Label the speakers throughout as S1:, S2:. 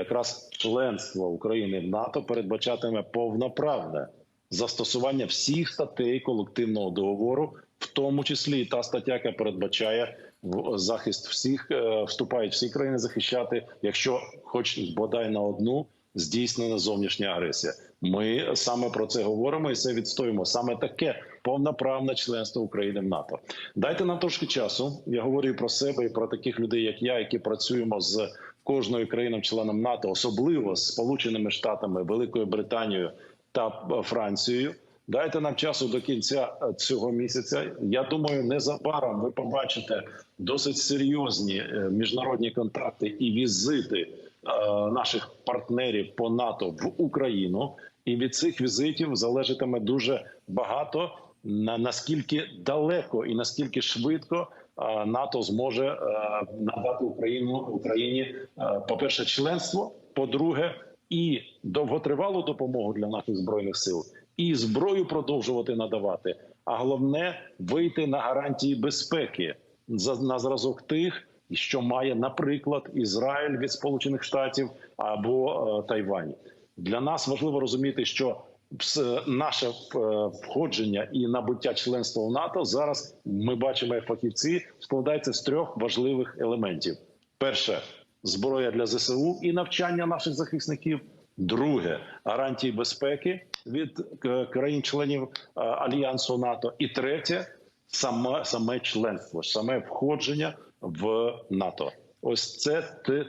S1: якраз членство України в НАТО передбачатиме повноправне застосування всіх статей колективного договору, в тому числі та стаття, яка передбачає захист всіх, е, вступають всі країни захищати, якщо хоч бодай на одну здійснена зовнішня агресія. Ми саме про це говоримо і це відстоїмо. Саме таке повноправне членство України в НАТО. Дайте нам трошки часу. Я говорю про себе і про таких людей, як я, які працюємо з кожною країною-членом НАТО, особливо з Сполученими Штатами, Великою Британією та е, Францією. Дайте нам часу до кінця е, цього місяця. Я думаю, незабаром ви побачите досить серйозні е, міжнародні контакти і візити наших партнерів по НАТО в Україну. І від цих візитів залежатиме дуже багато на наскільки далеко і наскільки швидко НАТО зможе е, надати Україну Україні, е, по перше, членство, по-друге, і довготривалу допомогу для наших збройних сил, і зброю продовжувати надавати. А головне вийти на гарантії безпеки за на зразок тих, що має, наприклад, Ізраїль від Сполучених Штатів або е, Тайвань. Для нас важливо розуміти, що наше е, входження і набуття членства в НАТО зараз ми бачимо, як фахівці складається з трьох важливих елементів: перше зброя для ЗСУ і навчання наших захисників. Друге гарантії безпеки від е, країн-членів е, альянсу НАТО. І третє саме саме членство, саме входження в НАТО. Ось це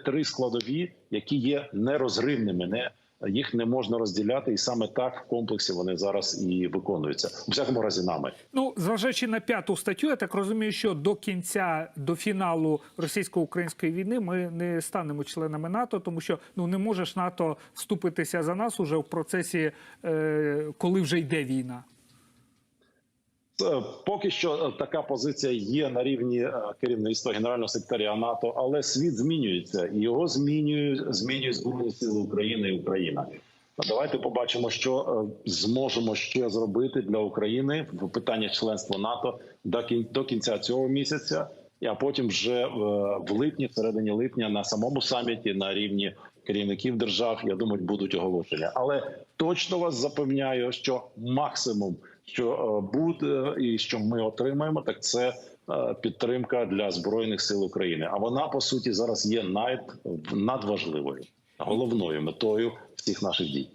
S1: три складові, які є нерозривними. Не їх не можна розділяти, і саме так в комплексі вони зараз і виконуються. У всякому разі, нами.
S2: Ну, зважаючи на п'яту статтю, я так розумію, що до кінця, до фіналу російсько-української війни ми не станемо членами НАТО, тому що ну не можеш НАТО вступитися за нас уже в процесі, е, коли вже йде війна.
S1: Е, Поки що е, така позиція є на рівні е, керівництва генерального секретаря НАТО, але світ змінюється і його змінюють змінюють збройні сили України і Україна. Давайте побачимо, що зможемо ще зробити для України в питаннях членства НАТО до кінця цього місяця, а потім вже е, в липні, середині липня, на самому саміті на рівні керівників держав, я думаю, будуть оголошення. Але точно вас запевняю, що максимум, що е, буде і що ми отримаємо, так це е, підтримка для збройних сил України. А вона по суті зараз є над, надважливою, головною метою всіх наших дій.